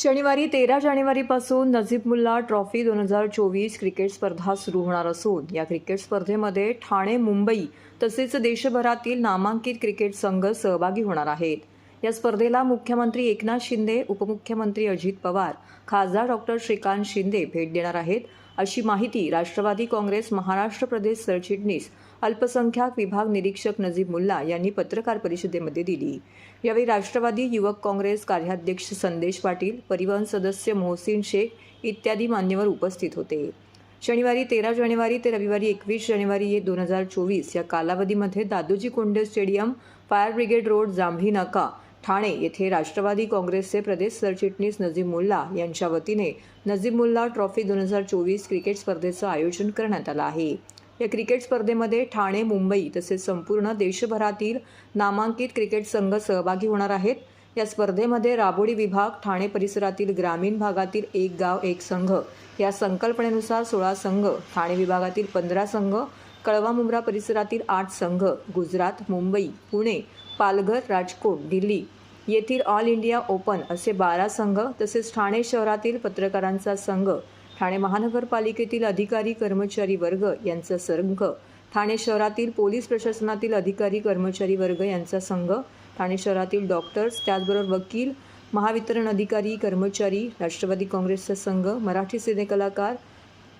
शनिवारी तेरा जानेवारीपासून नजीब मुल्ला ट्रॉफी दोन हजार चोवीस क्रिकेट स्पर्धा सुरू होणार असून या क्रिकेट स्पर्धेमध्ये ठाणे मुंबई तसेच देशभरातील नामांकित क्रिकेट संघ सहभागी होणार आहेत. या स्पर्धेला मुख्यमंत्री एकनाथ शिंदे उपमुख्यमंत्री अजित पवार खासदार डॉक्टर श्रीकांत शिंदे भेट देणार आहेत. अशी माहिती राष्ट्रवादी काँग्रेस महाराष्ट्र प्रदेश सरचिटणीस अल्पसंख्याक विभाग निरीक्षक नजीब मुल्ला यांनी पत्रकार परिषदेमध्ये दिली. यावेळी राष्ट्रवादी युवक काँग्रेस कार्याध्यक्ष संदेश पाटील परिवहन सदस्य मोहसिन शेख इत्यादी मान्यवर उपस्थित होते. शनिवारी तेरा जानेवारी ते रविवारी एकवीस जानेवारी दोन हजार चोवीस या कालावधीमध्ये Dadoji Konde stadium fire brigade road Jambhi Naka Thane येथे राष्ट्रवादी काँग्रेसचे प्रदेश सरचिटणीस नजीब मुल्ला यांच्या वतीने नजीब मुल्ला ट्रॉफी दोन हजार चोवीस क्रिकेट स्पर्धेचं आयोजन करण्यात आलं आहे. या क्रिकेट स्पर्धेमध्ये ठाणे मुंबई तसेच संपूर्ण देशभरातील नामांकित क्रिकेट संघ सहभागी होणार आहेत. या स्पर्धेमध्ये राबोडी विभाग ठाणे परिसरातील ग्रामीण भागातील एक गाव एक संघ या संकल्पनेनुसार सोळा संघ ठाणे विभागातील पंधरा संघ कळवा मुंब्रा परिसरातील आठ संघ गुजरात मुंबई पुणे पालघर राजकोट दिल्ली येथील ऑल इंडिया ओपन असे बारा संघ तसेच ठाणे शहरातील पत्रकारांचा संघ ठाणे महानगरपालिकेतील अधिकारी कर्मचारी वर्ग यांचा संघ ठाणे शहरातील पोलीस प्रशासनातील अधिकारी कर्मचारी वर्ग यांचा संघ ठाणे शहरातील डॉक्टर्स त्याचबरोबर वकील महावितरण अधिकारी कर्मचारी राष्ट्रवादी काँग्रेसचा संघ मराठी सिनेकलाकार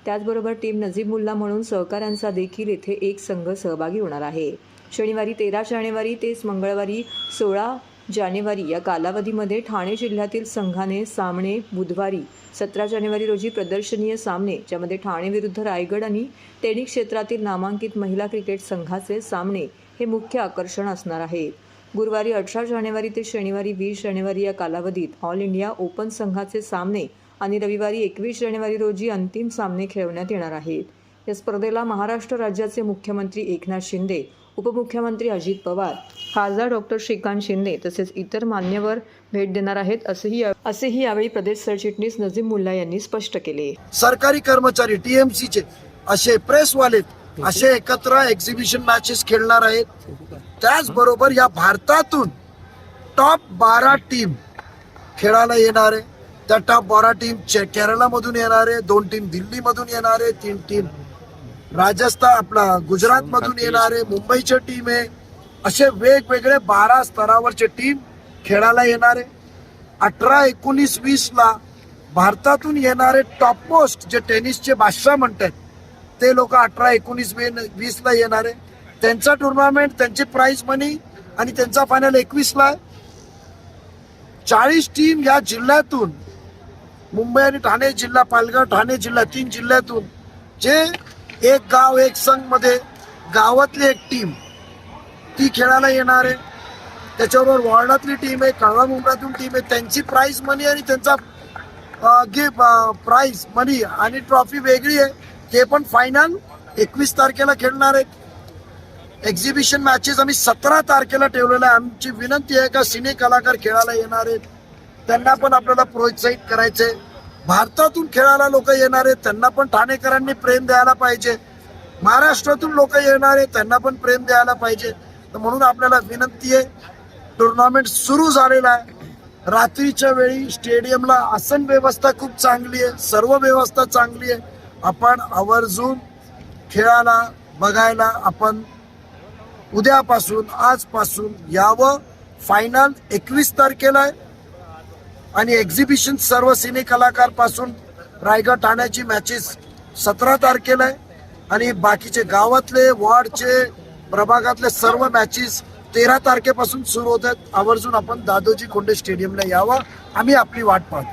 त्याचबरोबर टीम नजीब मुल्ला म्हणून सहकाऱ्यांचा देखील येथे एक संघ सहभागी होणार आहे. शनिवारी तेरा जानेवारी तेच मंगळवारी सोळा जानेवारी या कालावधीमध्ये ठाणे जिल्ह्यातील संघाने सामने बुधवारी सतरा जानेवारी रोजी प्रदर्शनीय सामने ज्यामध्ये ठाणे विरुद्ध रायगड आणि टेनिस क्षेत्रातील नामांकित महिला क्रिकेट संघाचे सामने हे मुख्य आकर्षण असणार आहेत गुरुवारी अठरा जानेवारी ते शनिवारी वीस जानेवारी या कालावधीत ऑल इंडिया ओपन संघाचे सामने आणि रविवारी एकवीस जानेवारी रोजी अंतिम सामने खेळवण्यात येणार आहेत. या स्पर्धेला महाराष्ट्र राज्याचे मुख्यमंत्री एकनाथ शिंदे उपमुख्यमंत्री अजित पवार खासदार डॉक्टर श्रीकांत शिंदे तसेच इतर मान्यवर भेट देणार आहेत असेही असेही यावेळी प्रदेश सरचिटणीस नजीम मुल्ला यांनी स्पष्ट केले. सरकारी कर्मचारी टीएमसीचे असे प्रेसवाले असे एकत्र एक्झिबिशन मॅचेस खेळणार आहेत. त्याचबरोबर या भारतातून टॉप बारा टीम खेळायला येणार आहे. त्या टॉप बारा टीम केरळामधून येणार आहे दोन टीम दिल्लीमधून येणार आहे तीन टीम राजस्थान आपला गुजरात मधून येणारे मुंबईच्या टीम आहे. असे वेगवेगळे बारा स्तरावरचे टीम खेळायला येणारे. अठरा एकोणीस वीस ला भारतातून येणारे टॉप मोस्ट जे टेनिसचे बादशाह म्हणतात ते लोक अठरा एकोणीस वीस ला येणारे. त्यांचा टुर्नामेंट त्यांची प्राइज मनी आणि त्यांचा फायनल एकवीस ला चाळीस टीम या जिल्ह्यातून मुंबई आणि ठाणे जिल्हा पालघर ठाणे जिल्हा तीन जिल्ह्यातून जे एक गाव एक संघमध्ये गावातली एक टीम ती खेळायला येणार आहे. त्याच्याबरोबर वॉर्डातली टीम आहे कळवा मुंबईतून टीम आहे. त्यांची प्राईज मनी आणि त्यांचा गिफ्ट प्राईज मनी आणि ट्रॉफी वेगळी आहे. ते पण फायनल एकवीस तारखेला खेळणार आहेत. एक्झिबिशन मॅचेस आम्ही सतरा तारखेला ठेवलेलं आहे. आमची विनंती आहे का सिने कलाकार खेळायला येणार आहेत. त्यांना पण आपल्याला प्रोत्साहित करायचंय. भारतातून खेळायला लोक येणार आहेत त्यांना पण ठाणेकरांनी प्रेम द्यायला पाहिजे. महाराष्ट्रातून लोक येणार आहेत त्यांना पण प्रेम द्यायला पाहिजे. तर म्हणून आपल्याला विनंती आहे टुर्नामेंट सुरू झालेला आहे. रात्रीच्या वेळी स्टेडियमला आसन व्यवस्था खूप चांगली आहे सर्व व्यवस्था चांगली आहे. आपण आवर्जून खेळायला बघायला आपण उद्यापासून आजपासून यावं. फायनल एकवीस तारखेला आहे. आणि एक्झिबिशन सर्व सिने कलाकारपासून रायगड ठाण्याची मॅचेस सतरा तारखेला आहे. आणि बाकीचे गावातले वॉर्डचे प्रभागातले सर्व मॅचेस तेरा तारखेपासून सुरू होत आहेत. आवर्जून आपण दादोजी कोंडे स्टेडियमला यावं. आम्ही आपली वाट पाहतो.